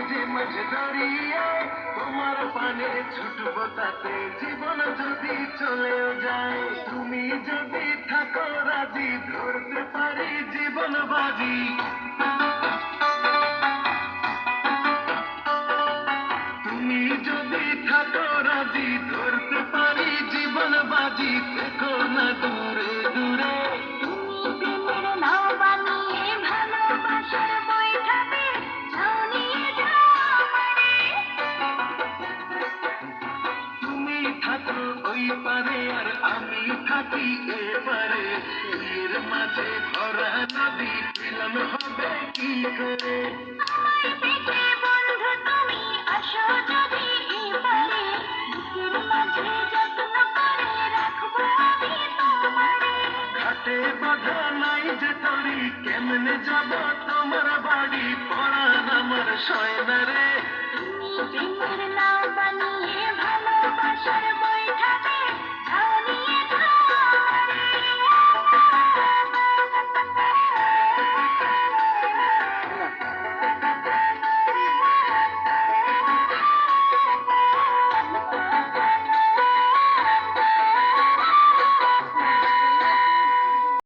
মাঝে মাঝে দাঁড়িয়ে তোমার পানে ছুটবো তাতে জীবন যদি চলেও যায়। তুমি যদি থাকো রাজি, ধরতে পারি জীবন বাজি। তুমি যদি থাকো রাজি, ধরতে পারি জীবন বাজি। থেকো ওই পারে আর আমি থাকি এ এর মাঝে ভরা নদী মিলন হবে কি করে? ঘাটে বাধা নাই যে তরি কেমনে যাব তোমার বাড়ি? পড়ান আমার সয়না